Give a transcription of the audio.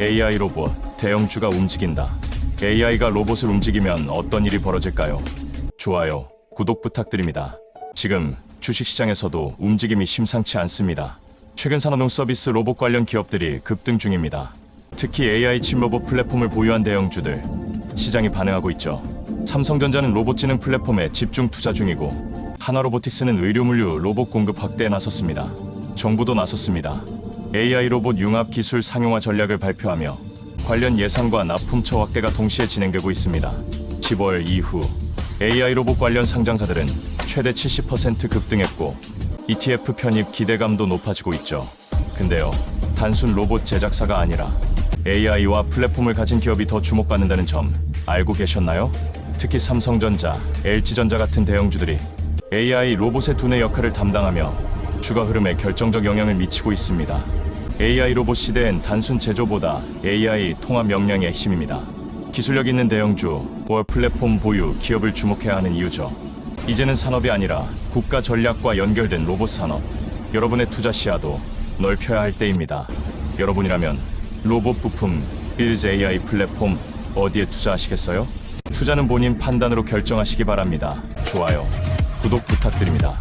AI 로봇 대형주가 움직인다. AI가 로봇을 움직이면 어떤 일이 벌어질까요? 좋아요, 구독 부탁드립니다. 지금 주식시장에서도 움직임이 심상치 않습니다. 최근 산업농 서비스 로봇 관련 기업들이 급등 중입니다. 특히 AI 칩 로봇 플랫폼을 보유한 대형주들 시장이 반응하고 있죠. 삼성전자는 로봇 지능 플랫폼에 집중 투자 중이고 하나로보틱스는 의료물류 로봇 공급 확대에 나섰습니다. 정부도 나섰습니다. AI 로봇 융합 기술 상용화 전략을 발표하며 관련 예산과 납품처 확대가 동시에 진행되고 있습니다. 10월 이후 AI 로봇 관련 상장사들은 최대 70% 급등했고 ETF 편입 기대감도 높아지고 있죠. 근데요, 단순 로봇 제작사가 아니라 AI와 플랫폼을 가진 기업이 더 주목받는다는 점 알고 계셨나요? 특히 삼성전자, LG전자 같은 대형주들이 AI 로봇의 두뇌 역할을 담당하며 주가 흐름에 결정적 영향을 미치고 있습니다. AI 로봇 시대엔 단순 제조보다 AI 통합 역량이 핵심입니다. 기술력 있는 대형주, 월 플랫폼 보유 기업을 주목해야 하는 이유죠. 이제는 산업이 아니라 국가 전략과 연결된 로봇 산업. 여러분의 투자 시야도 넓혀야 할 때입니다. 여러분이라면 로봇 부품, 빌즈 AI 플랫폼 어디에 투자하시겠어요? 투자는 본인 판단으로 결정하시기 바랍니다. 좋아요, 구독 부탁드립니다.